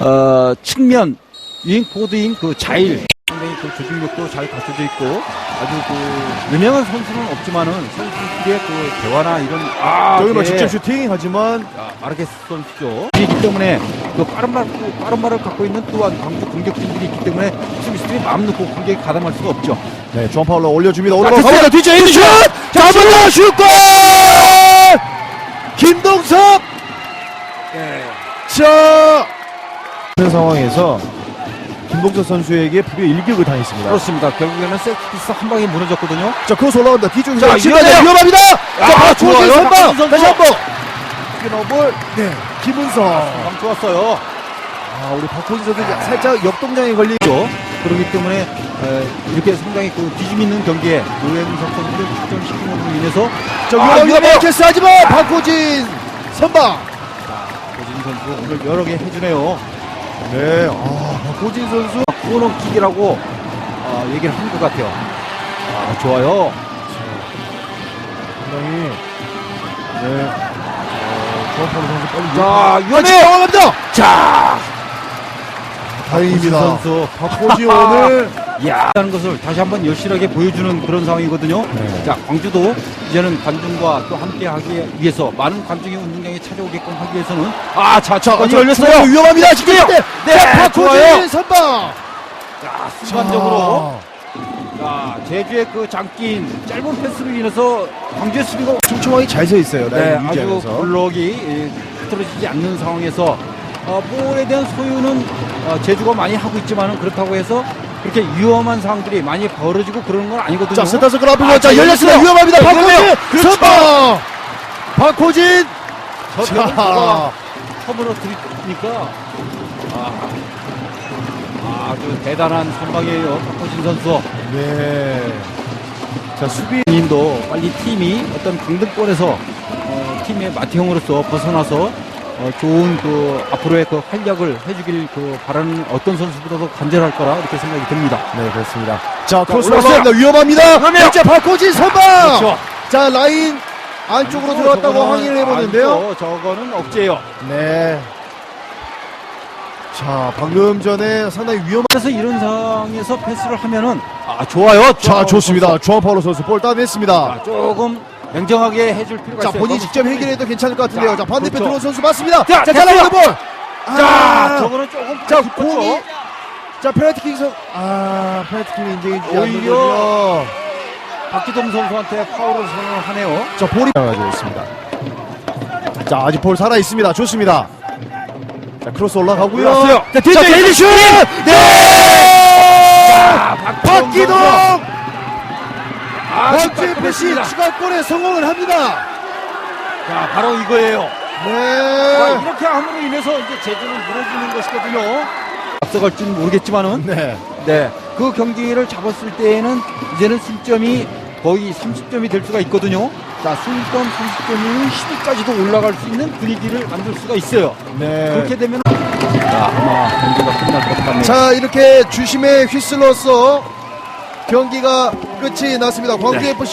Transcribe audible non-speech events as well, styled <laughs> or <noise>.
어, 측면 윙 포드인 그 자일 상당히 그 조직력도 잘 갖춰져 있고 아주 그 유명한 선수는 없지만은 선수들의 그 대화나 이런 아 여기 뭐 예. 직접 슈팅 하지만 아, 마르케스 선수죠. 이기 때문에 그 빠른 말, 빠른 말을 갖고 있는 또한 광주 공격진들이 있기 때문에 수비수들이 마음 놓고 공격에 가담할 수가 없죠. 네, 주원파울로 올려줍니다. 자, 올라가 됐어요. 뒤쪽 헤드 슛! 자, 한번더 슛골! 김동섭! 자, 그런 상황에서 김동섭 선수에게 불의 일격을 당했습니다. 그렇습니다. 결국에는 세트피스 한 방에 무너졌거든요. 자, 크로스 올라온다. 뒤쪽에서 자, 위험해요. 위험합니다. 아, 자, 박주호 좋아요. 선방 박준선 선수. 다시 한 번. 스피너볼. 네, 김은성. 방 좋았어요. 아, 우리 박호진 선수 살짝 역동장에 걸리. 그렇죠. 그렇기 때문에 에, 이렇게 상당히 그 뒤집 있는 경기에 노현석 선수를 출전시키는 인해서 자, 아, 위험합니다. 위험해요. 마켓스 하지만 박호진 선방. 고진 선수 오늘 여러 개 해주네요. 네, 아, 박호진 선수. 코너킥이라고 어, 얘기를 한 것 같아요. 아, 좋아요. 상당히 네. 어, 주원파울 선수 빨리 자, 위험해 위험해요. 나갑니다. 자, 다행입니다. 선수 박호진 오늘 <laughs> 야, 하는 것을 다시 한번 여실하게 보여주는 그런 상황이거든요. 네. 자, 광주도 이제는 관중과 또 함께 하기 위해서 많은 관중이 운동장에 찾아오게끔 하기 위해서는 아, 자, 자, 주권이 자, 열렸어요. 위험합니다. 지금 네, 때. 네. 박호진 선방. 자, 순간적으로 자, 제주의 그 장기인 짧은 패스로 인해서 광주의 수비가 촘촘하게 잘 서 있어요. 네, 라인 아주 유지하면서. 블록이 예, 흐트러지지 않는 상황에서 어, 볼에 대한 소유는 어, 제주가 많이 하고 있지만은 그렇다고 해서 그렇게 위험한 상황들이 많이 벌어지고 그러는 건 아니거든요. 자, 센터서클 앞에서 아, 자, 자, 열렸습니다. 열렸어요. 위험합니다. 네, 박호진. 그렇죠. 박호진. 저 자. 자, 컵으로 들이니까 아, 아주 대단한 선방이에요. 박호진 선수. 네. 자, 수비 님도 빨리 팀이 어떤 강등권에서 어, 팀의 마티형으로서 벗어나서 어, 좋은 그 앞으로의 그 활약을 해주길 그 바라는 어떤 선수보다도 간절할 거라 이렇게 생각이 듭니다. 네, 그렇습니다. 자, 크로스. 올라갑니다. 위험합니다. 자, 박호진 선방. 그렇죠. 자, 라인 안쪽으로 들어갔다고 저거는 확인을 해보는데요. 아니죠. 저거는 억제예요. 네. 자, 방금 전에 상당히 위험한. 그래서 이런 상황에서 패스를 하면은 아 좋아요. 자, 좋습니다. 조한 파울로 선수 볼 따냈습니다. 자, 조금 냉정하게 해줄 필요가 자, 있어요. 본인이 직접. 해결해도 괜찮을 것 같은데요. 자, 자, 반대편 그렇죠. 들어온 선수 맞습니다. 자, 자. 잘나가는 볼. 자, 아, 저거는 조금 자. 공이. 자, 페널티 킥에서 아, 페널티 킥을 인정해 주지 오히려. 박기동 선수한테 파울을 선언을 하네요. 자, 볼이 나가지고 있습니다. 자, 아직 볼 살아 있습니다. 좋습니다. 자, 크로스 올라가고요. 올라왔어요. 자, 뒤쪽 자, 데이비 슛! 네! 자, 박기동! 아, 축하 패시 드립니다. 추가골에 성공을 합니다. 자, 바로 이거예요. 자, 네. 이렇게 함으로 인해서 이제 제주는 무너지는 것이거든요. 앞서갈지는 모르겠지만은, 네. 네. 그 경기를 잡았을 때에는 이제는 승점이 거의 30점이 될 수가 있거든요. 자, 승점 30점이면 10위까지도 올라갈 수 있는 분위기를 만들 수가 있어요. 네. 그렇게 되면, 자, 아마 경기가 끝날 것 같네요. 자, 이렇게 주심의 휘슬로서 경기가 끝이 났습니다. 광주 네. FC